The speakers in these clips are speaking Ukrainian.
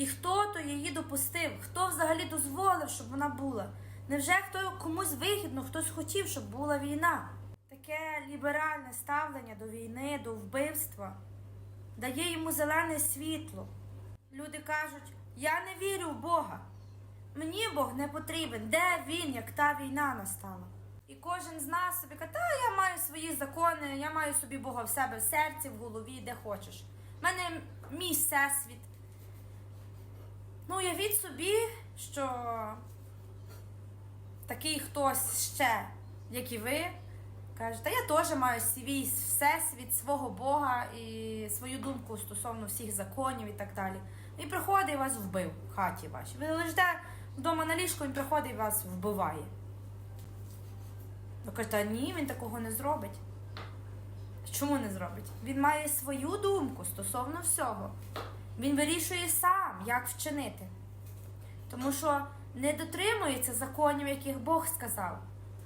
І хто то її допустив? Хто взагалі дозволив, щоб вона була? Невже хто комусь вигідно, хтось хотів, щоб була війна? Таке ліберальне ставлення до війни, до вбивства дає йому зелене світло. Люди кажуть: я не вірю в Бога. Мені Бог не потрібен. Де він, як та війна настала? І кожен з нас собі каже, та я маю свої закони, я маю собі Бога в себе в серці, в голові, де хочеш. У мене мій всесвіт. Ну, уявіть собі, що такий хтось ще, як і ви, каже, та я теж маю свій всесвіт, свого Бога і свою думку стосовно всіх законів і так далі. І приходить і вас вбив в хаті вашій. Ви лежите вдома на ліжку, він приходить і вас вбиває. Ви кажете, ні, він такого не зробить. Чому не зробить? Він має свою думку стосовно всього. Він вирішує сам, як вчинити. Тому що не дотримується законів, яких Бог сказав.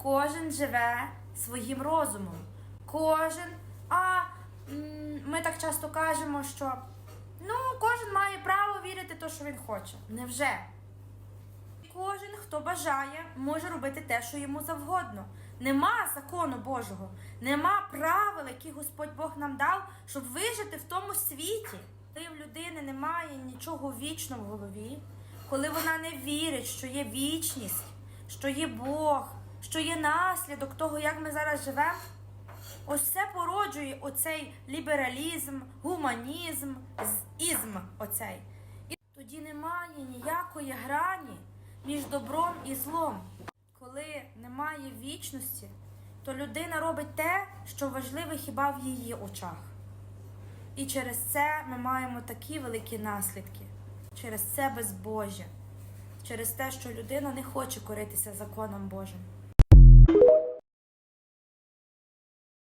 Кожен живе своїм розумом. Кожен. А ми так часто кажемо, що ну, кожен має право вірити те, що він хоче. Невже? Кожен, хто бажає, може робити те, що йому завгодно. Нема закону Божого, нема правил, які Господь Бог нам дав, щоб вижити в тому світі. Коли в людини немає нічого вічного в голові, коли вона не вірить, що є вічність, що є Бог, що є наслідок того, як ми зараз живемо, ось це породжує оцей лібералізм, гуманізм, ізм оцей. І тоді немає ніякої грані між добром і злом. Коли немає вічності, то людина робить те, що важливе хіба в її очах. І через це ми маємо такі великі наслідки, через це безбожжя, через те, що людина не хоче коритися законом Божим.